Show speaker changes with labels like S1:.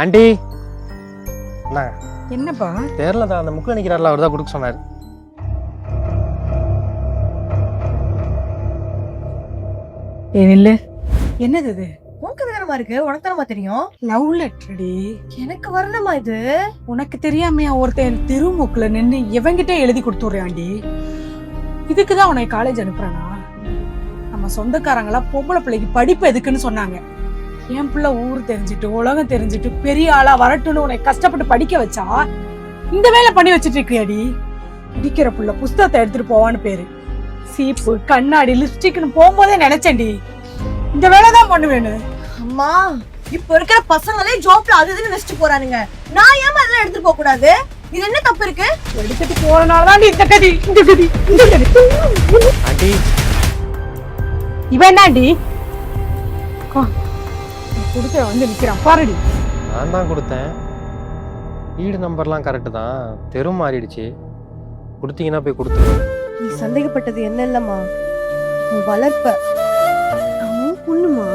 S1: Aunty. என்ன
S2: என்னப்பா?
S1: தான் அந்த முக்கில் நிற்கிறாரில்ல அவர் தான் கொடுக்க சொன்னார்.
S2: ஏ நில்லு. என்னது இது?
S3: உனக்கு தானமா இருக்கு? உனக்கு தானமா தெரியும்?
S2: லவ் லெட்டர்டி
S3: எனக்கு வரணுமா இது?
S2: உனக்கு தெரியாமையா ஒருத்தன் திருமுக்குல நின்னு எவங்கிட்ட எழுதி கொடுத்துடுறாண்டி இதுக்கு தான் உன்னை காலேஜ் அனுப்புறேனா? நம்ம சொந்தக்காரங்களா பொம்பளை பிள்ளைக்கு படிப்பு எதுக்குன்னு சொன்னாங்க. என் பிள்ளை ஊர் தெரிஞ்சுட்டு உலகம் தெரிஞ்சுட்டு பெரிய ஆளா வரட்டும்னு உன்னை கஷ்டப்பட்டு படிக்க வச்சா இந்த வேலை பண்ணி வச்சிட்டு இருக்கியாடி படிக்கிற புள்ள புஸ்தகத்தை எடுத்துட்டு போவான்னு பேரு. சீப்பு கண்ணாடி லிப்ஸ்டிக்னு போகும்போதே நினைச்சேன்டி. இந்த வேலை தான் பண்ணுவேன்னு.
S3: அம்மா இப்ப இருக்கிற பசங்களே ஜாப்ல அது இதுன்னு வச்சுட்டு போறானுங்க. நான் ஏமா அதெல்லாம் எடுத்துட்டு போக கூடாது இது என்ன தப்பு இருக்கு?
S2: எடுத்துட்டு போறனாலதான் இந்த கதி இந்த கதி இந்த கதி.
S1: ஆண்டி.
S2: இவன் என்னடி கொடுத்த வந்து நிக்கிறான். பாருடி.
S1: நான் தான் கொடுத்தேன். வீடு நம்பர்லாம் கரெக்டு தான். தெரு மாறிடுச்சு. கொடுத்தீங்கன்னா போய் கொடுத்துருவேன்
S3: நீ சந்தேகப்பட்டது என்ன இல்லம்மா? உன் வளர்ப்ப. உன் பொண்ணுமா?